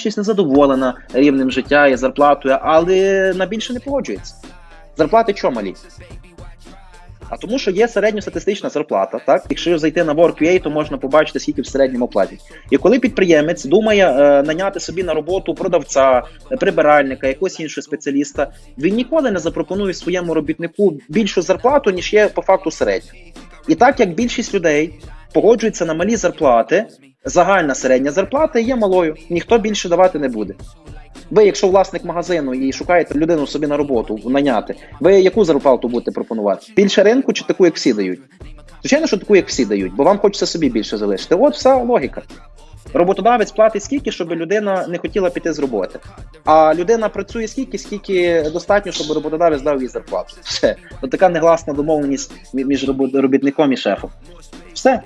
більшість незадоволена рівнем життя і зарплатою, але на більше не погоджується. Зарплати чого малі? А тому, що є середньостатистична зарплата, так? Якщо зайти на WorkUA, то можна побачити, скільки в середньому платять. І коли підприємець думає е, наняти собі на роботу продавця, прибиральника, якогось іншого спеціаліста, він ніколи не запропонує своєму робітнику більшу зарплату, ніж є по факту середня. І так як більшість людей погоджуються на малі зарплати, загальна середня зарплата є малою, ніхто більше давати не буде. Ви, якщо власник магазину і шукаєте людину собі на роботу наняти, ви яку зарплату будете пропонувати? Більше ринку чи таку, як всі дають? Звичайно, що таку, як всі дають, бо вам хочеться собі більше залишити. От вся логіка. Роботодавець платить скільки, щоб людина не хотіла піти з роботи. А людина працює скільки, скільки достатньо, щоб роботодавець дав їй зарплату. Все. От така негласна домовленість між робітником і шефом. Все.